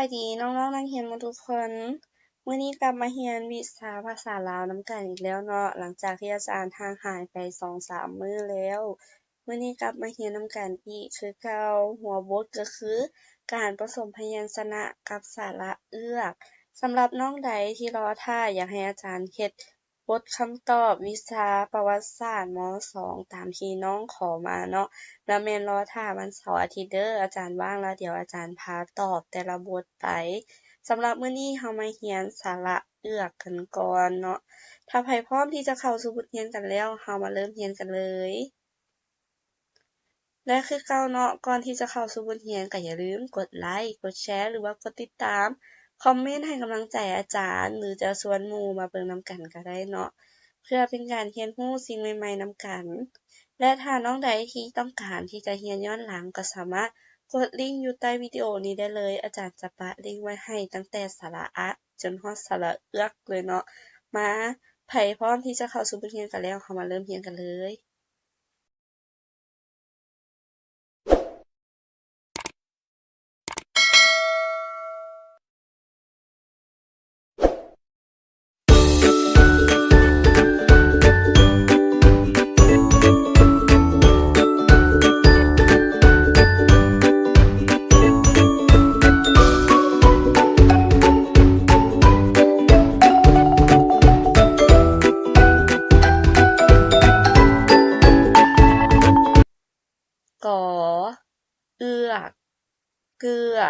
ายดีน้องๆนักเรียนทุกคนมื้อนี้กลับมาเรียนวิชาภาษาลาวน้ำกันอีกแล้วเนาะหลังจากที่อาจารย์ห่างหายไปสองสามมื้อแล้วมื้อนี้กลับมาเรียนน้ำกันอีกคือเก่าหัวบทก็คือ การผสมพยัญชนะกับสระเอือกสำหรับน้องใดที่รอท่าอยากให้อาจารย์เฮ็ด บทคำตอบวิชาประวัติศาสตร์ม.2 ตามที่น้องขอมาเนาะแล้วแม่นรอท่าวันเสาร์อาทิตย์เด้ออาจารย์ว่างแล้วเดี๋ยวอาจารย์พาตอบแต่ละบทไปสำหรับมื้อนี้เรามาเรียนสาระเอื้อกกันก่อนเนาะถ้าไผพร้อมที่จะเข้าสู่บทเรียนกันแล้วเรามาเริ่มเรียนกันเลยและคือเก่าเนาะก่อนที่จะเข้าสู่บทเรียนก็อย่าลืมกดไลก์กดแชร์หรือว่ากดติดตาม คอมเมนต์ให้กำลังใจอาจารย์ หรือจะชวนหมู่มาเบิ่งนำกันก็ได้เนาะเพื่อเป็นการเรียนรู้สิ่งใหม่ๆนำกัน และถ้าน้องใดที่ต้องการที่จะเรียนย้อนหลังก็สามารถกดลิงก์อยู่ใต้วิดีโอนี้ได้เลย อาจารย์จะปะลิงก์ไว้ให้ตั้งแต่สระอะจนฮอดสระเอื้อกเลยเนาะมาไผพร้อมที่จะเข้าสู่บทเรียนกันแล้วเรามาเริ่มเรียนกันเลย กอ เอื้อ เกื้อ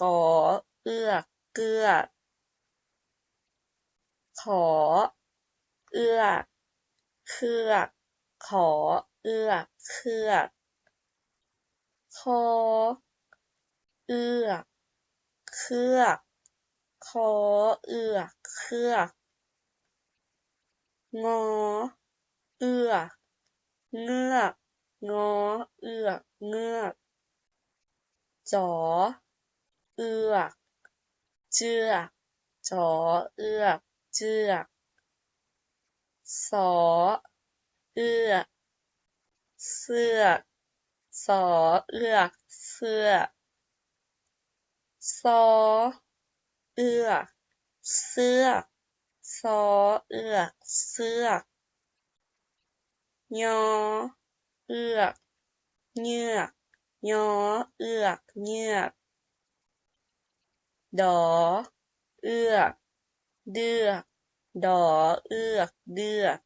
กอ เอื้อ เกื้อ ขอ เอื้อกเคือก ขอ เอื้อกเคือกคอ เอื้อกเคือกขอเอื้อกเคือกงอ เอื้อ เงือก งอ เอือก เงือก จอ เอือก เจือก จอ เอือก เจือก สอ เอือก เสือกสอ เอือก เสือกซอ เอือก เสือกซอ เอือก เสือกยอ เอื้อกเยือก ยอ เอื้อกเยือก ดอ เอื้อก เดือก ดอ เอื้อก เดือก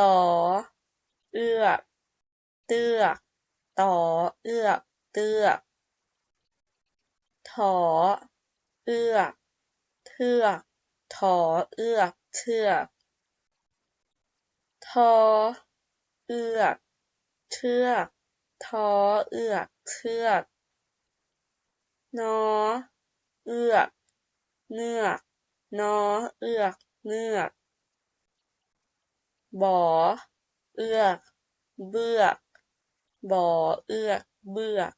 ตอ เอื้อก เตื้อก ตอ เอื้อก เตื้อก ถอ เอื้อก เทือก ถอ เอื้อก เทือกทอ เอื้อก เทือก ทอ เอื้อก เทือก นอ เอื้อกเงือก นอ เอื้อกเงือก บอ เอื้อก เบือกบอ เอื้อก เบือก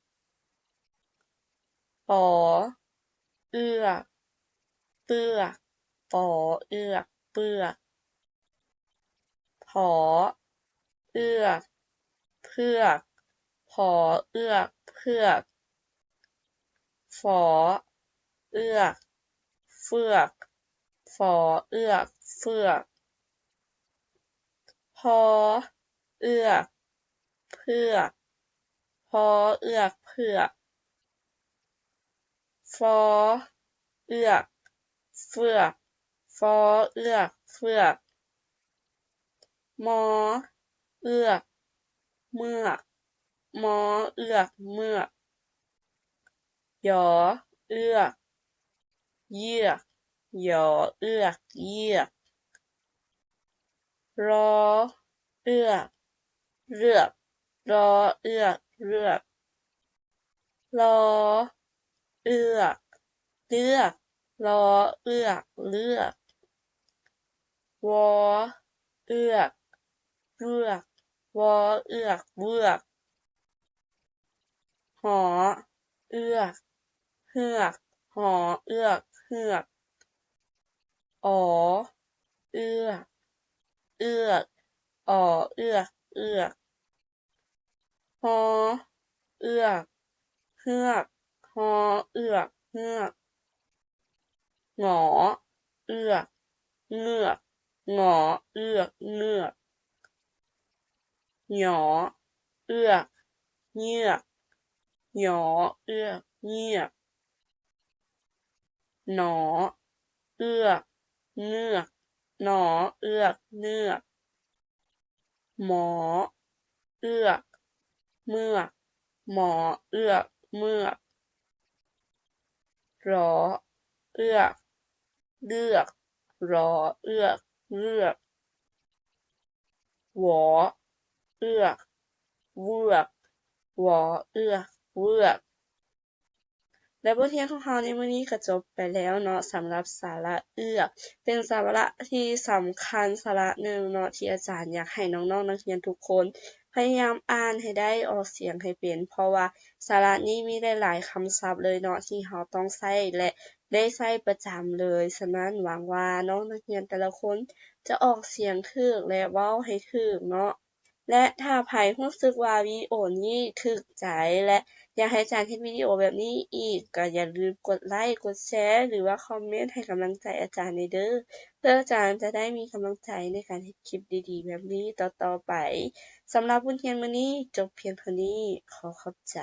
ปอ เอื้อก เปือกปอ เอื้อก เปือกผอ เอื้อก เพือก ผอเอื้อก เพือก ฝอ เอื้อก เฟือก ฝอเอื้อก เฟือก พอ เอื้อก เพือก พอเอื้อก เพือกฟอเอื้อกเฟือกฟอเอื้อกเฟือก มอ เอื้อก เมือก มอ เอื้อก เมือก ยอ เอื้อก เยือก ยอ เอื้อก เยือก รอ เอื้อก เรือก รอ เอื้อก เรือก รอ เอื้อก เลือก รอ เอื้อก เลือก วอ เอื้อกเวือก วอเอื้อกเวือกหอเอื้อกเฮือกหอเอื้อกเฮือกออเอื้อกเอื้อกออเอื้อกเอื้อกฮอเอื้อกเฮือกหอเอื้อกเงือกหงอเอื้อกเงือกงอเอือกเงือก หยอ เอื้อกเยือกหยอ เอื้อกเงือกหนอ เอื้อกเงือกหนอ เอื้อกเงือกหมอ เอื้อกเมือกหมอ เอื้อกเมือกรอ เอื้อกเลือก รอ เอื้อกเลือกหวอ เอื้อกเวือกหวอเอื้อกเวือกและบทเรียนของเราในมื้อนี้ก็จบไปแล้วเนาะสำหรับสาระเอื้อ เป็นสาระที่สำคัญสาระหนึ่งเนาะที่อาจารย์อยากให้น้องๆนักเรียนทุกคน พยายามอ่านให้ได้ออกเสียงให้เป็น เพราะว่าสาระนี้มีหลายๆคำศัพท์เลยเนาะที่เราต้องใช้และได้ใช้ประจำเลยฉะนั้นหวังว่าน้องนักเรียนแต่ละคนจะออกเสียงถูกและเว้าให้ถูกเนาะ และถ้าไผรู้สึกว่าวิดีโอนี้ถูกใจ และอยากให้อาจารย์เฮ็ดวิดีโอแบบนี้อีก ก็อย่าลืมกดไลค์ กดแชร์ หรือว่าคอมเมนต์ให้กำลังใจอาจารย์ในเด้อ เพื่ออาจารย์จะได้มีกำลังใจในการเฮ็ดคลิปดีๆ แบบนี้ต่อๆไปสำหรับบทเทียนมื้อนี้จบเพียงเท่านี้ ขอขอบใจ